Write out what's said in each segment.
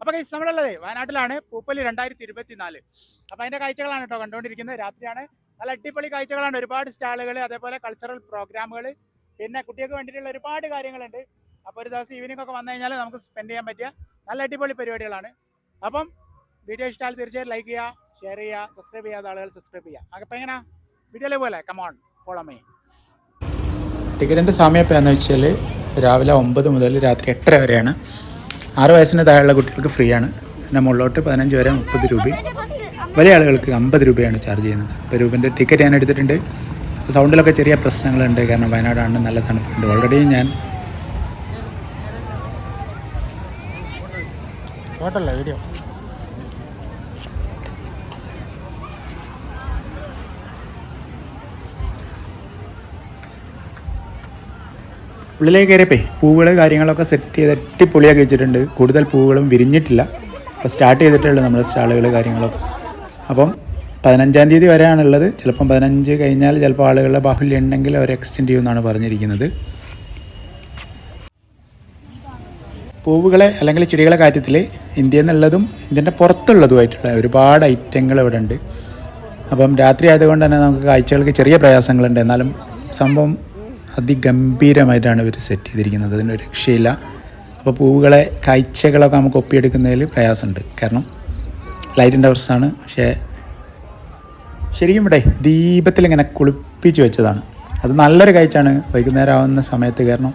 അപ്പോൾ കൈസ് നമ്മളുള്ളത് വയനാട്ടിലാണ് പൂപ്പലി രണ്ടായിരത്തി ഇരുപത്തി നാല് അപ്പോൾ അതിന്റെ കാഴ്ചകളാണ് കേട്ടോ കണ്ടുകൊണ്ടിരിക്കുന്നത്. രാത്രിയാണ്. നല്ല അടിപൊളി കാഴ്ചകളാണ്. ഒരുപാട് സ്റ്റാളുകൾ അതേപോലെ കൾച്ചറൽ പ്രോഗ്രാമുകൾ പിന്നെ കുട്ടികൾക്ക് വേണ്ടിയിട്ടുള്ള ഒരുപാട് കാര്യങ്ങളുണ്ട്. അപ്പോൾ ഒരു ദിവസം ഈവനിംഗ് ഒക്കെ വന്നു കഴിഞ്ഞാൽ നമുക്ക് സ്പെൻഡ് ചെയ്യാൻ പറ്റിയ നല്ല അടിപൊളി പരിപാടികളാണ്. അപ്പം വീഡിയോ ഇഷ്ടമായാൽ തീർച്ചയായും ലൈക്ക് ചെയ്യുക ഷെയർ ചെയ്യുക സബ്സ്ക്രൈബ് ചെയ്യാത്ത ആളുകൾ സബ്സ്ക്രൈബ് ചെയ്യുക. അപ്പോൾ എങ്ങനെ? വീഡിയോയിലെ പോലെ കമോൺ ഫോളോ മീ ടിക്കറ്റിന്റെ സമയം ഇപ്പോൾ എന്ന് വെച്ചാൽ രാവിലെ ഒമ്പത് മുതൽ രാത്രി എട്ടര വരെയാണ്. ആറ് വയസ്സിന് താഴെയുള്ള കുട്ടികൾക്ക് ഫ്രീ ആണ് പിന്നെ മുകളിലോട്ട് പതിനഞ്ച് വരെ മുപ്പത് രൂപയും വലിയ ആളുകൾക്ക് അമ്പത് രൂപയാണ് ചാർജ് ചെയ്യുന്നത്. അപ്പോൾ രൂപന്റെ ടിക്കറ്റ് ഞാൻ എടുത്തിട്ടുണ്ട്. സൗണ്ടിലൊക്കെ ചെറിയ പ്രശ്നങ്ങളുണ്ട്. കാരണം വയനാടാണ് നല്ല തണുപ്പുണ്ട്. ഓൾറെഡി ഞാൻ വീഡിയോ ഉള്ളിലേക്ക് കയറിയപ്പേ പൂവുകൾ കാര്യങ്ങളൊക്കെ സെറ്റ് ചെയ്ത് അട്ടിപ്പൊളിയാക്കി വെച്ചിട്ടുണ്ട്. കൂടുതൽ പൂവുകളും വിരിഞ്ഞിട്ടില്ല. അപ്പോൾ സ്റ്റാർട്ട് ചെയ്തിട്ടുള്ളൂ നമ്മുടെ സ്റ്റാളുകൾ കാര്യങ്ങളൊക്കെ. അപ്പം പതിനഞ്ചാം തീയതി വരെയാണുള്ളത്. ചിലപ്പം പതിനഞ്ച് കഴിഞ്ഞാൽ ചിലപ്പോൾ ആളുകളുടെ ബാഹുല്യം ഉണ്ടെങ്കിൽ അവർ എക്സ്റ്റെൻഡ് ചെയ്യുമെന്നാണ് പറഞ്ഞിരിക്കുന്നത്. പൂവുകളെ അല്ലെങ്കിൽ ചെടികളെ കാര്യത്തിൽ ഇന്ത്യയിൽ നിന്നുള്ളതും ഇന്ത്യന്റെ പുറത്തുള്ളതുമായിട്ടുള്ള ഒരുപാട് ഐറ്റങ്ങൾ ഇവിടെ ഉണ്ട്. അപ്പം രാത്രി ആയതുകൊണ്ട് തന്നെ നമുക്ക് കാഴ്ചകൾക്ക് ചെറിയ പ്രയാസങ്ങളുണ്ട്. എന്നാലും സംഭവം അതിഗംഭീരമായിട്ടാണ് ഇവർ സെറ്റ് ചെയ്തിരിക്കുന്നത്. അതിന് രക്ഷയില്ല. അപ്പോൾ പൂവുകളെ കാഴ്ചകളൊക്കെ നമുക്ക് ഒപ്പിയെടുക്കുന്നതിൽ പ്രയാസമുണ്ട്. കാരണം ലൈറ്റിന്റെ പ്രശ്നമാണ് പക്ഷേ ശരിക്കും ഇവിടെ ദീപത്തിൽ ഇങ്ങനെ കുളിപ്പിച്ച് വെച്ചതാണ്. അത് നല്ലൊരു കാഴ്ചയാണ്. വൈകുന്നേരം ആവുന്ന സമയത്ത് കാരണം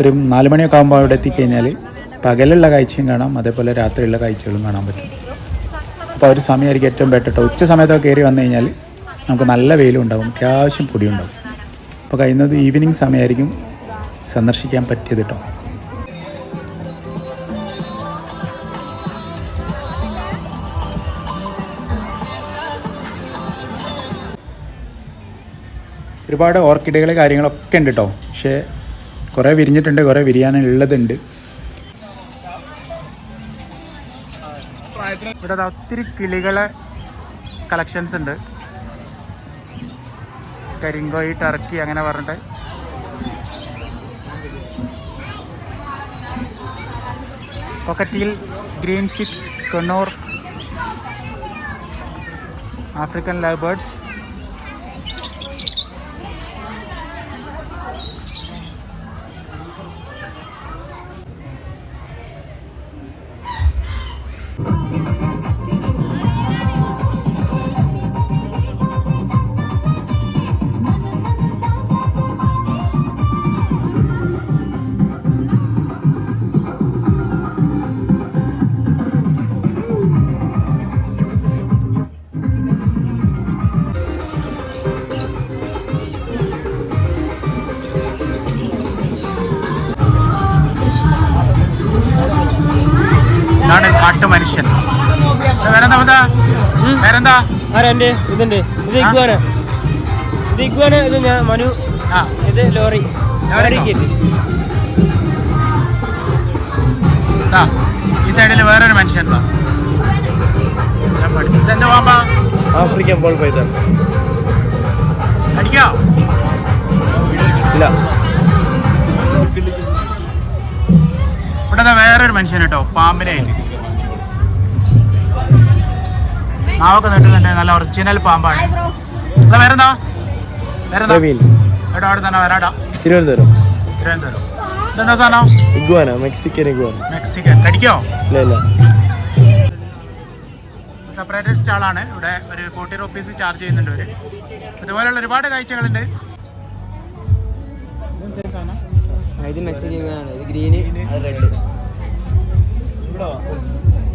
ഒരു നാല് മണിയൊക്കെ ആകുമ്പോൾ അവിടെ എത്തിക്കഴിഞ്ഞാൽ പകലുള്ള കാഴ്ചയും കാണാം. അതേപോലെ രാത്രിയുള്ള കാഴ്ചകളും കാണാൻ പറ്റും. അപ്പോൾ ആ ഒരു സമയമായിരിക്കും ഏറ്റവും ബെറ്റർ ഉച്ച സമയത്തൊക്കെ കയറി വന്നു കഴിഞ്ഞാൽ നമുക്ക് നല്ല വെയിലും ഉണ്ടാകും അത്യാവശ്യം പൊടിയുണ്ടാകും അപ്പോൾ കഴിയുന്നത് ഈവനിങ് സമയമായിരിക്കും സന്ദർശിക്കാൻ പറ്റിയത് കേട്ടോ. ഒരുപാട് ഓർക്കിഡുകൾ കാര്യങ്ങളൊക്കെ ഉണ്ട് കേട്ടോ. പക്ഷേ കുറേ വിരിഞ്ഞിട്ടുണ്ട് കുറേ വിരിയാനുള്ളതുണ്ട്. ഇവിടെ ഒത്തിരി കിളികളെ കളക്ഷൻസ് ഉണ്ട്. കരിങ്കോയി ടർക്കി അങ്ങനെ പറഞ്ഞിട്ട്. Cockatiel green cheeks conure African love birds ഇതാണ് കാട്ടുമനുഷ്യൻ ഇത് വേറെന്താ? വേറെന്താ ആരാന്റെ ഇതുണ്ട്. ഇത് ഇഗ്വാന. ഇത് ഇഗ്വാന ഇത് ഞാൻ മനു. ആ. ഇത് ലോറി. ലോറി കേക്ക് ദാ, ഈ സൈഡിൽ വേറൊരു മനുഷ്യൻ ഇതെന്താ പാമ്പാ? ആഫ്രിക്കൻ ബോൾ പൈതൽ. അടിക്കോ? ഇല്ല. ഇവിടെ വേറൊരു മനുഷ്യൻ കേട്ടോ പാമ്പിനായിട്ട് നാവൊക്കെ നീട്ടുന്നുണ്ട്. നല്ല ഒറിജിനൽ പാമ്പാണ്. ഇതാ വേറെന്താ വേറെന്താ എടാ അവിടെ തന്നെ വരാടാ തിരുവനന്തപുരം. തിരുവനന്തപുരം. ഇതെന്താ സാധനം? Iguana Mexican iguana. മെക്സിക്കൻ. കടിക്കോ? ഇല്ല ഇല്ല. സെപ്പറേറ്റഡ് സ്റ്റാളാണ് ഇവിടെ ഒരു ഫോർട്ടി റുപ്പീസ് ചാർജ് ചെയ്യുന്നുണ്ട് ഇവർ. ഇതുപോലെയുള്ള ഒരുപാട് കാഴ്ചകളുണ്ട്. ഇത് മെക്സിക്കൻ ഗ്രീന്. റെഡ്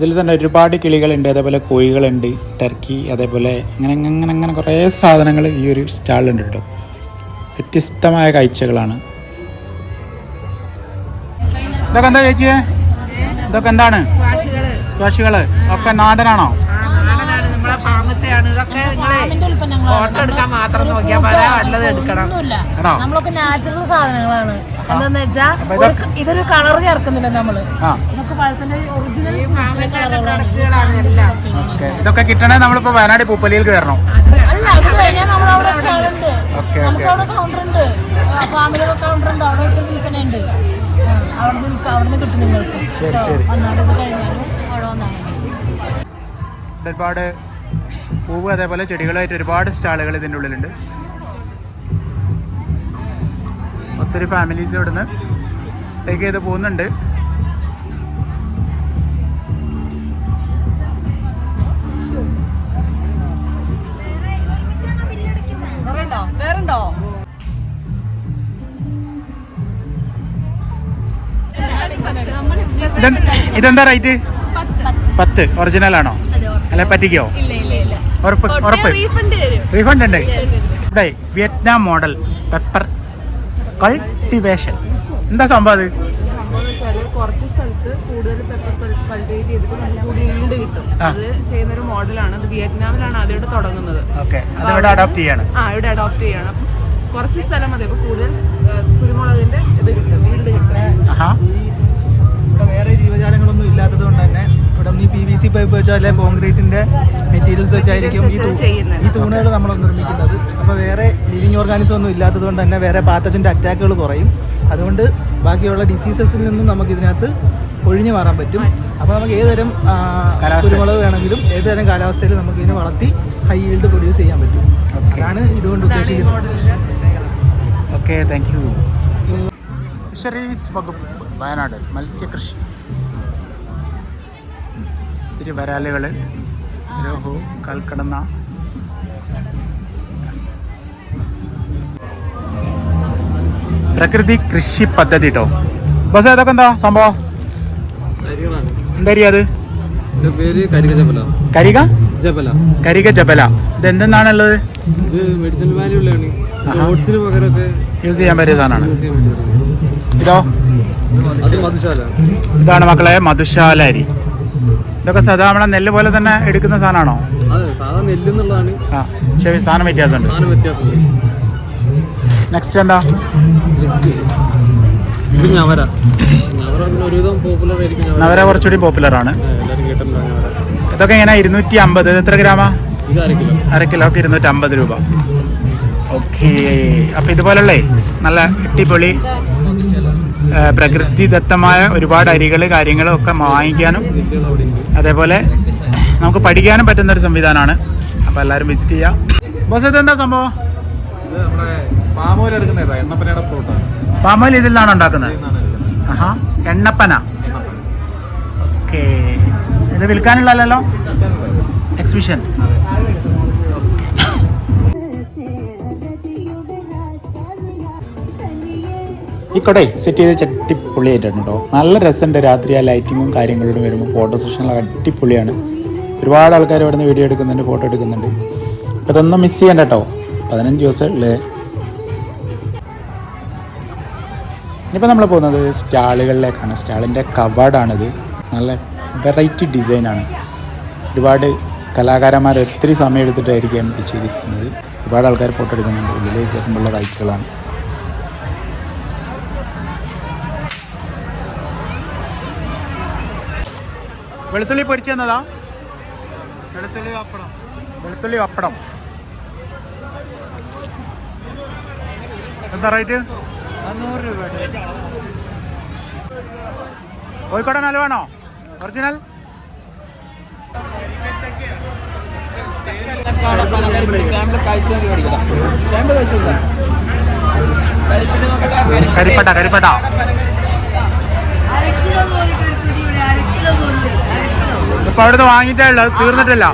ഇതിൽ തന്നെ ഒരുപാട് കിളികളുണ്ട് അതേപോലെ കോഴികളുണ്ട് ടർക്കി അതേപോലെ അങ്ങനെ അങ്ങനെ അങ്ങനെ കുറേ സാധനങ്ങൾ ഈ ഒരു സ്റ്റാളിലുണ്ട് കേട്ടോ. വ്യത്യസ്തമായ കാഴ്ചകളാണ്. ഇതൊക്കെ എന്താ ചേച്ചിയെ? ഇതൊക്കെ എന്താണ്? സ്ക്വാഷുകൾ ഒക്കെ നാടനാണോ? നമ്മളൊക്കെ നാച്ചുറൽ സാധനങ്ങളാണ്. എന്താന്ന് ഇതൊരു കളർ ചേർക്കുന്നില്ല നമ്മൾ. ആ. ഇതൊക്കെ കിട്ടണേ നമ്മളിപ്പോ വയനാട് പൂപ്പലിയിൽ കയറണം ശരി ശരി. ഒരുപാട് പൂവ് അതേപോലെ ചെടികളായിട്ട് ഒരുപാട് സ്റ്റാളുകൾ ഇതിന്റെ ഉള്ളിലുണ്ട്. ഒത്തിരി ഫാമിലീസ് ഇവിടുന്ന് ടേക്ക് ചെയ്ത് പോകുന്നുണ്ട്. ഇതെന്ത്- ഇതെന്താ റേറ്റ്? പത്ത്. ഒറിജിനൽ ആണോ അല്ലെ പറ്റിക്കോ? ഉറപ്പ് ഉറപ്പ്. റീഫണ്ട് ഉണ്ട്. ഇവിടെ വിയറ്റ്നാം മോഡൽ പെപ്പർ കൾട്ടിവേഷൻ. എന്താ സംഭവം അത്? കുറച്ച് സ്ഥലത്ത് കൂടുതൽ പെപ്പർ കൾട്ടിവേറ്റ് ചെയ്തിട്ട് കിട്ടും. അത് ചെയ്യുന്ന ഒരു മോഡലാണ്. അത് വിയറ്റ്നാമിലാണ് ആദ്യമായിട്ട് തുടങ്ങുന്നത്. ഇവിടെ അഡോപ്റ്റ് ചെയ്യാണ്. ആ ഇവിടെ അഡോപ്റ്റ് ചെയ്യണം. കുറച്ച് സ്ഥലം മതി. അപ്പൊ കൂടുതൽ കുരുമുളകിന്റെ ഇത് കിട്ടും. വീട് കിട്ടും. ഇവിടെ വേറെ ജീവജാലങ്ങളൊന്നും ഇല്ലാത്തത് കൊണ്ട് തന്നെ ഇവിടെ ഈ പി വി സി പൈപ്പ് വെച്ചോ അല്ലെങ്കിൽ കോൺക്രീറ്റിന്റെ മെറ്റീരിയൽസ് വെച്ചായിരിക്കും ഈ ചെയ്യുന്നത്. ഈ തൂണുകൾ നമ്മൾ നിർമ്മിക്കുന്നത്. അപ്പോൾ വേറെ ലിവിങ് ഓർഗാനിസം ഒന്നും ഇല്ലാത്തത് കൊണ്ട് തന്നെ വേറെ പാത്തജന്റെ അറ്റാക്കുകൾ കുറയും. അതുകൊണ്ട് ബാക്കിയുള്ള ഡിസീസസിൽ നിന്നും നമുക്ക് ഇതിനകത്ത് ഒഴിഞ്ഞു മാറാൻ പറ്റും. അപ്പോൾ നമുക്ക് ഏതുതരം. കുരുമുളക് വേണമെങ്കിലും ഏതുതരം കാലാവസ്ഥയിൽ നമുക്ക് ഇതിനെ വളർത്തി ഹൈ ഈൽഡ് പ്രൊഡ്യൂസ് ചെയ്യാൻ പറ്റും. അതാണ് ഇതുകൊണ്ട് ഉദ്ദേശിക്കുന്നത്. ഓക്കെ താങ്ക് യു ഫിഷറീസ് വകുപ്പ് വയനാട് മത്സ്യകൃഷി. ഒത്തിരി വരാലുകൾ രോഹു കൽക്കടന്ന. പ്രകൃതി കൃഷി പദ്ധതി കേട്ടോ ബസ് ഏതൊക്കെ എന്താ സംഭവം? എന്താ അത്? പേര് കരിക ജബല. കരിക? ജബല. കരിക ജബല. ഇത് എന്തെന്നാണുള്ളത്? മെഡിസിൻ വാല്യൂ ഉള്ളതാണ്. ഓട്സിന് പകരമൊക്കെ യൂസ് ചെയ്യാൻ പറ്റിയ സാധനമാണ്. ഇതോ? ഇതാണ് മക്കളെ മധുശാല അരി. ഇതൊക്കെ സാധാരണ നമ്മളെ നെല്ല് പോലെ തന്നെ എടുക്കുന്ന സാധനമാണോ? ആ സാധനം വ്യത്യാസമുണ്ട്. നെക്സ്റ്റ് എന്താ? ഞവര. നവര കുറച്ചുകൂടി പോപ്പുലർ ആണ്. ഇതൊക്കെ എങ്ങനെ ഇരുന്നൂറ്റി അമ്പത് ഇത് എത്ര ഗ്രാമാ? അര കിലോ. അര കിലോക്ക് ഇരുന്നൂറ്റി അമ്പത് രൂപ. ഓക്കേ. അപ്പം ഇതുപോലുള്ള നല്ല അടിപൊളി പ്രകൃതിദത്തമായ ഒരുപാട് അരികൾ കാര്യങ്ങളും ഒക്കെ വാങ്ങിക്കാനും അതേപോലെ നമുക്ക് പഠിക്കാനും പറ്റുന്ന ഒരു സംവിധാനമാണ്. അപ്പോൾ എല്ലാവരും വിസിറ്റ് ചെയ്യാം. ബോസ് ഇതെന്താ സംഭവം? ഇത് നമ്മുടെ സംഭവം പാമോയിൽ ഇതിൽ നിന്നാണ് ഉണ്ടാക്കുന്നത്? ആഹാ എണ്ണപ്പന. ഓക്കെ. ഇത് വിൽക്കാനുള്ളല്ലോ എക്സിബിഷൻ ഈ കൊടേ സെറ്റ് ചെയ്ത് ചട്ടിപ്പൊളിയായിട്ടുണ്ട് കേട്ടോ. നല്ല രസമുണ്ട് രാത്രി ആ ലൈറ്റിങ്ങും കാര്യങ്ങളോടും വരുമ്പോൾ ഫോട്ടോ സെഷനിലൊക്കെ അടിപൊളിയാണ്. ഒരുപാട് ആൾക്കാർ ഇവിടുന്ന് വീഡിയോ എടുക്കുന്നുണ്ട് ഫോട്ടോ എടുക്കുന്നുണ്ട്. അപ്പോൾ ഇതൊന്നും മിസ് ചെയ്യണ്ട കേട്ടോ. പതിനഞ്ച് ദിവസം ഇനിയിപ്പോൾ നമ്മൾ പോകുന്നത് സ്റ്റാളുകളിലേക്കാണ്. സ്റ്റാളിന്റെ കവാടാണിത്. നല്ല വെറൈറ്റി ഡിസൈനാണ്. ഒരുപാട് കലാകാരന്മാർ ഒത്തിരി സമയം എടുത്തിട്ടായിരിക്കും ഇത് ചെയ്തിരിക്കുന്നത്. ഒരുപാട് ആൾക്കാർ ഫോട്ടോ എടുക്കുന്നുണ്ട്. ഉള്ളിലേക്ക് കയറുമ്പോഴുള്ള കാഴ്ചകളാണ്. വെളുത്തുള്ളി പൊരിച്ചു തന്നതാ? വെളുത്തുള്ളി പപ്പടം. വെളുത്തുള്ളി പപ്പടം. എന്താ റേറ്റ് കോഴിക്കോടൻ വേണോ ഒറിജിനൽ കരിപ്പട്ട കരിപ്പട്ട ഇപ്പൊ അവിടുന്ന് വാങ്ങിയിട്ടേ ഉള്ളൂ തീർന്നിട്ടില്ല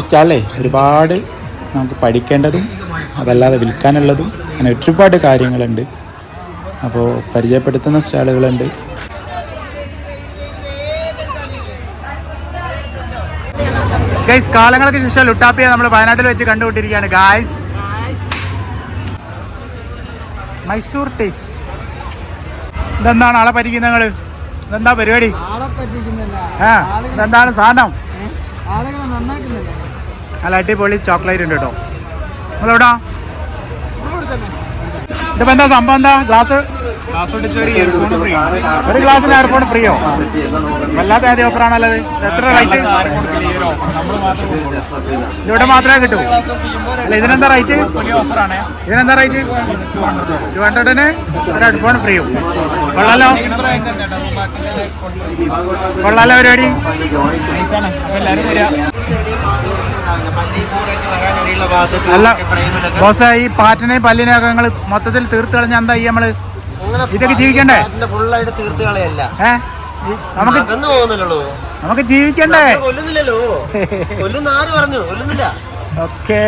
സ്റ്റാളേ ഒരുപാട് നമുക്ക് പഠിക്കേണ്ടതും അതല്ലാതെ വിൽക്കാനുള്ളതും അങ്ങനെ ഒരുപാട് കാര്യങ്ങളുണ്ട്. അപ്പോൾ പരിചയപ്പെടുത്തുന്ന സ്റ്റാളുകളുണ്ട്. ഗൈസ് കാലങ്ങൾക്ക് ശേഷം ലുട്ടാപ്പിയ നമ്മൾ വയനാട്ടിൽ വെച്ച് കണ്ടുകൊണ്ടിരിക്കുകയാണ് ഗായ്സ് മൈസൂർ ടേസ്റ്റ് ഇതെന്താണ് ആളെ പറ്റിക്കുന്ന നിങ്ങൾ ഇതെന്താ പരിപാടി? ആളെ പറ്റിക്കുന്നില്ല ആ ഇതെന്താണ് സാധനം? ആളുകളെ നന്നാക്കുന്നില്ല നല്ല അടിപൊളി ചോക്ലേറ്റ് ഉണ്ട് കേട്ടോ. നിങ്ങളെവിടാ ഇതിപ്പോ എന്താ സംഭവം? എന്താ ഗ്ലാസ്? ഒരു ഗ്ലാസിന് എയർഫോൺ ഫ്രീയോ വല്ലാത്ത ആദ്യ ഓഫർ ആണല്ലത് എത്ര റേറ്റ് ഇവിടെ മാത്രമേ കിട്ടൂ. അല്ല ഇതിനെന്താ റേറ്റ് ഇതിനെന്താ റേറ്റ് ടു ഹൺഡ്രഡിന് ഒരു ഹെഡ്ഫോൺ ഫ്രീയോ കൊള്ളാലോ? കൊള്ളാലോ പരിപാടി. അല്ല ബോസ് ഈ പാറ്റിനെയും പല്ലിനെയും ഒക്കെ നിങ്ങൾ മൊത്തത്തിൽ തീർത്ത് കളഞ്ഞാൽ എന്താ ഈ നമ്മൾ? ഇതൊക്കെ ജീവിക്കണ്ടേ? ഫുള്ളായിട്ട് തീർത്ത് കളയല്ല. നമുക്ക് നമുക്ക് ജീവിക്കണ്ടേ? കൊല്ലുന്നില്ലല്ലോ. കൊല്ലുന്ന ആര് പറഞ്ഞു? കൊല്ലുന്നില്ല. ഓക്കേ.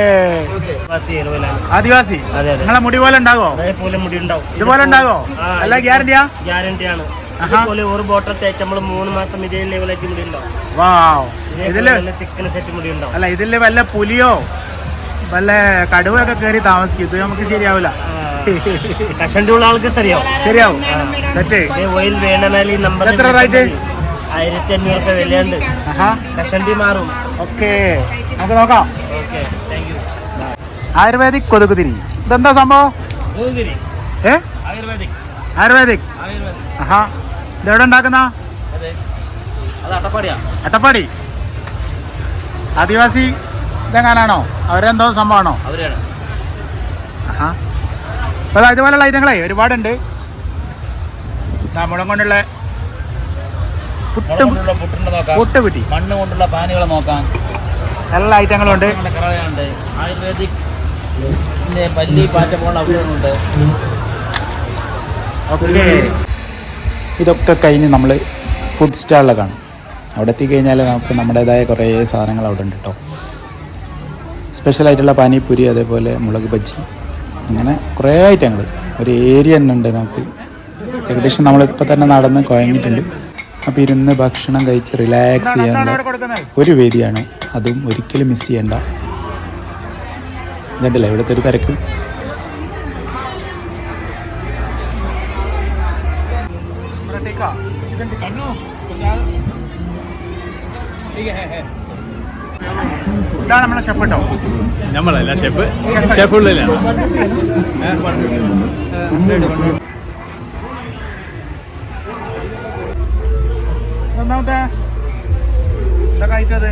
ആദിവാസി നിങ്ങളെ മുടി പോലെ ഉണ്ടാവോ? അതേപോലെ മുടി ഉണ്ടാവും. ഇതുപോലെ ഉണ്ടാവോ? അല്ല ഗ്യാരണ്ടിയാ? ഗ്യാരണ്ടി ആണ് ആഹാ. ഇതുപോലെ ഒരു ബോട്ടർ തേച്ച് നമ്മൾ മൂന്ന് മാസം ഇതേ ലെവലായിട്ട് മുടി ഉണ്ടാവും ഇതിൽ സെറ്റ് മുടി ഉണ്ടാവും അല്ല ഇതിൽ വല്ല പുലിയോ വല്ല കടുവയൊക്കെ കയറി താമസിക്കും. ഇത് നമുക്ക് ശരിയാവില്ല കഷണ്ടി ഉള്ള ആൾക്ക് ശരിയാവും. ശരിയാവും. സെറ്റ്. ഓയിൽ വേണമെങ്കിൽ ഈ നമ്പർ എത്ര റേറ്റ് ആയിരത്തി അഞ്ഞൂറ് രൂപ വിലയുണ്ട്. കഷണ്ടി മാറും. ഓക്കെ. നമുക്ക് നോക്കാം. ആയുർവേദിക് കൊതുകുതിരി. ഇതെന്താ സംഭവം? ഏ? ആയുർവേദിക്. ആയുർവേദിക്. ആഹാ. ഇതെവിടെ ഉണ്ടാക്കുന്ന? അട്ടപ്പാടി. ആദിവാസി ഇതെങ്ങാനാണോ? അവരെന്തോ സംഭവമാണോ? അപ്പൊ ആഹാ. അപ്പോൾ ഇതുപോലുള്ള ഐറ്റങ്ങളെ ഒരുപാടുണ്ട്. മുളം കൊണ്ടുള്ള പുട്ട് പുട്ടുണ്ട് നോക്കാം. പുട്ട് കുറ്റി. മണ്ണ് കൊണ്ടുള്ള പാനുകൾ നോക്കാം. എല്ലാ ഐറ്റങ്ങളും ഉണ്ട് ആയുർവേദിക് പിന്നെ പല്ലി പാറ്റ പോലുള്ള ഔഷധങ്ങളുണ്ട്. ഓക്കെ. ഇതൊക്കെ കഴിഞ്ഞ് നമ്മൾ ഫുഡ് സ്റ്റാളിൽ കാണും. അവിടെ എത്തിക്കഴിഞ്ഞാൽ നമുക്ക് നമ്മുടേതായ കുറേ സാധനങ്ങൾ അവിടെ ഉണ്ട് കേട്ടോ സ്പെഷ്യലായിട്ടുള്ള പാനിപ്പൂരി അതേപോലെ മുളക് ബജ്ജി അങ്ങനെ കുറേ ഐറ്റങ്ങൾ ഒരു ഏരിയ തന്നെ ഉണ്ട് നമുക്ക്. ഏകദേശം നമ്മളിപ്പോൾ തന്നെ നടന്ന് കുഴങ്ങിയിട്ടുണ്ട്. അപ്പോൾ ഇരുന്ന് ഭക്ഷണം കഴിച്ച് റിലാക്സ് ചെയ്യാനുള്ള ഒരു വേദിയാണ്. അതും ഒരിക്കലും മിസ് ചെയ്യണ്ട. കണ്ടില്ല ഇവിടുത്തെ ഒരു തിരക്ക്? ഇതാണ് നമ്മളെ ഷെഫ് കേട്ടോ നമ്മളല്ല ഷെഫ് ഷെഫ് ഉള്ളില്ല ഒന്നാമത്തെ ആയിട്ടത്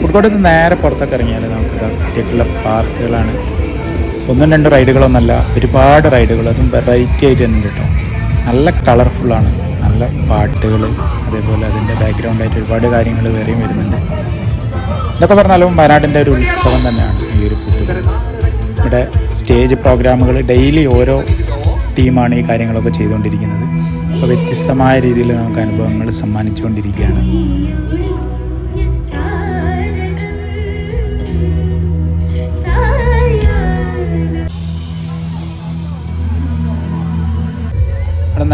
ഫുഡ്കോർട്ടിൽ നേരെ പുറത്തൊക്കെ ഇറങ്ങിയാൽ നമുക്ക് കിട്ടിയിട്ടുള്ള പാർക്കുകളാണ്. ഒന്നും രണ്ടും റൈഡുകളൊന്നല്ല ഒരുപാട് റൈഡുകൾ അതും വെറൈറ്റി ആയിട്ട് തന്നെ കേട്ടോ. നല്ല കളർഫുള്ളാണ് നല്ല പാട്ടുകൾ അതേപോലെ അതിന്റെ ബാക്ക്ഗ്രൗണ്ടായിട്ട് ഒരുപാട് കാര്യങ്ങൾ വേറെയും വരുന്നുണ്ട്. ഇതൊക്കെ പറഞ്ഞാലും വയനാടിന്റെ ഒരു ഉത്സവം തന്നെയാണ് ഈ ഒരു പൂത്തുകൾ ഇവിടെ സ്റ്റേജ് പ്രോഗ്രാമുകൾ ഡെയിലി ഓരോ ടീമാണ് ഈ കാര്യങ്ങളൊക്കെ ചെയ്തുകൊണ്ടിരിക്കുന്നത്. അപ്പോൾ വ്യത്യസ്തമായ രീതിയിൽ നമുക്ക് അനുഭവങ്ങൾ സമ്മാനിച്ചുകൊണ്ടിരിക്കുകയാണ്.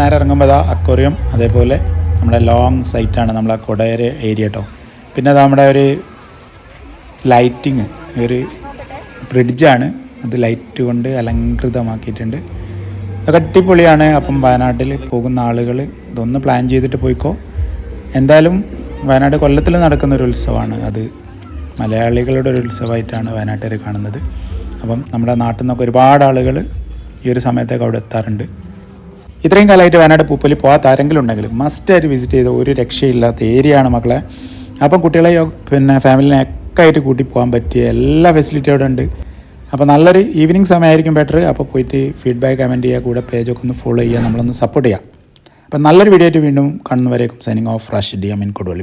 നേരെ ഇറങ്ങുമ്പോൾ അതാ അക്വറിയം അതേപോലെ നമ്മുടെ ലോങ് സൈറ്റാണ് നമ്മളെ കൊടയര ഏരിയ കേട്ടോ പിന്നെ അത് നമ്മുടെ ഒരു ലൈറ്റിങ് ഒരു ബ്രിഡ്ജാണ് അത് ലൈറ്റ് കൊണ്ട് അലങ്കൃതമാക്കിയിട്ടുണ്ട് അതൊക്കെ അടിപൊളിയാണ്. അപ്പം വയനാട്ടിൽ പോകുന്ന ആളുകൾ ഇതൊന്ന് പ്ലാൻ ചെയ്തിട്ട് പോയിക്കോ. എന്തായാലും വയനാട് കൊല്ലത്തിൽ നടക്കുന്ന ഒരു ഉത്സവമാണ്. അത് മലയാളികളുടെ ഒരു ഉത്സവമായിട്ടാണ് വയനാട്ടുകാർ കാണുന്നത്. അപ്പം നമ്മുടെ നാട്ടിൽ നിന്നൊക്കെ ഒരുപാട് ആളുകൾ ഈ ഒരു സമയത്തൊക്കെ അവിടെ എത്താറുണ്ട്. ഇത്രയും കാലമായിട്ട് വയനാട് പൂപ്പൊലി പോകാത്ത ആരെങ്കിലും ഉണ്ടെങ്കിൽ മസ്റ്റായിട്ട് വിസിറ്റ് ചെയ്ത ഒരു രക്ഷയില്ലാത്ത ഏരിയ ആണ് മക്കളെ. അപ്പം കുട്ടികളെ പിന്നെ ഫാമിലിനെ ഒക്കെ ആയിട്ട് കൂട്ടി പോകാൻ പറ്റിയ എല്ലാ ഫെസിലിറ്റി അവിടെ ഉണ്ട്. അപ്പോൾ നല്ലൊരു ഈവനിങ് സമയമായിരിക്കും ബെറ്റർ അപ്പോൾ പോയിട്ട് ഫീഡ്ബാക്ക് കമന്റ് ചെയ്യുക കൂടെ പേജൊക്കെ ഒന്ന് ഫോളോ ചെയ്യുക നമ്മളൊന്ന് സപ്പോർട്ട് ചെയ്യാം അപ്പം നല്ലൊരു വീഡിയോ ആയിട്ട് വീണ്ടും കാണുന്നവരേക്കും സൈനിങ് ഓഫ് റാഷിഡ് അമീൻ കൊടുവള്ളി.